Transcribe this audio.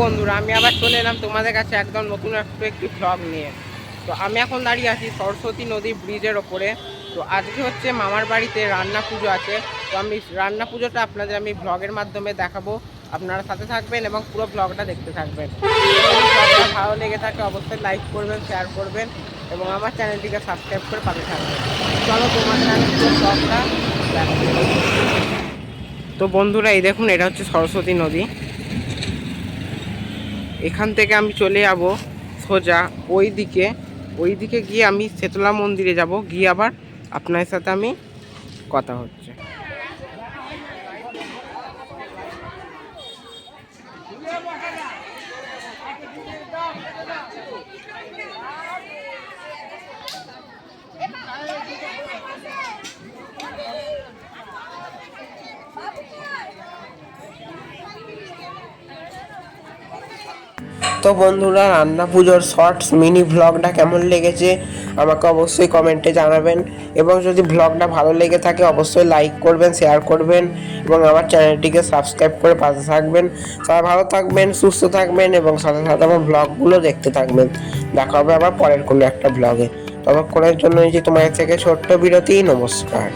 বন্ধুরা, আমি আবার চলে এলাম তোমাদের কাছে একদম নতুন একটু একটি ব্লগ নিয়ে। তো আমি এখন দাঁড়িয়ে আছি সরস্বতী নদী ব্রিজের ওপরে। তো আজকে হচ্ছে মামার বাড়িতে রান্না পুজো আছে। তো আমি রান্না পুজোটা আপনাদের আমি ব্লগের মাধ্যমে দেখাবো। আপনারা সাথে থাকবেন এবং পুরো ব্লগটা দেখতে থাকবেন। ব্লগটা ভালো লেগে থাকে অবশ্যই লাইক করবেন শেয়ার করবেন এবং আমার চ্যানেলটিকে সাবস্ক্রাইব করে পাশে থাকবেন। চলো তোমাদের আমি পুরো ব্লগটা তো বন্ধুরা, এই দেখুন, এটা হচ্ছে সরস্বতী নদী। এখান থেকে আমি চলে যাব সোজা ওই দিকে ওই দিকে গিয়ে আমি শেতলা মন্দিরে যাব। গিয়ে আবার আপনার সাথে আমি কথা হচ্ছে। তো বন্ধুরা, রান্না পুজোর শর্টস মিনি ভ্লগটা কেমন লেগেছে আমাকে অবশ্যই কমেন্টে জানাবেন। এবং যদি ভ্লগটা ভালো লেগে থাকে, অবশ্যই লাইক করবেন শেয়ার করবেন, এবং আমার চ্যানেলটিকে সাবস্ক্রাইব করে পাশে থাকবেন। সবাই ভালো থাকবেন, সুস্থ থাকবেন, এবং সাথে সাথে আমার ব্লগগুলো দেখতে থাকবেন। দেখা হবে আবার পরের কোনো একটা ব্লগে ততক্ষণের জন্য যে তোমার থেকে ছোট্ট বিরতি, নমস্কার।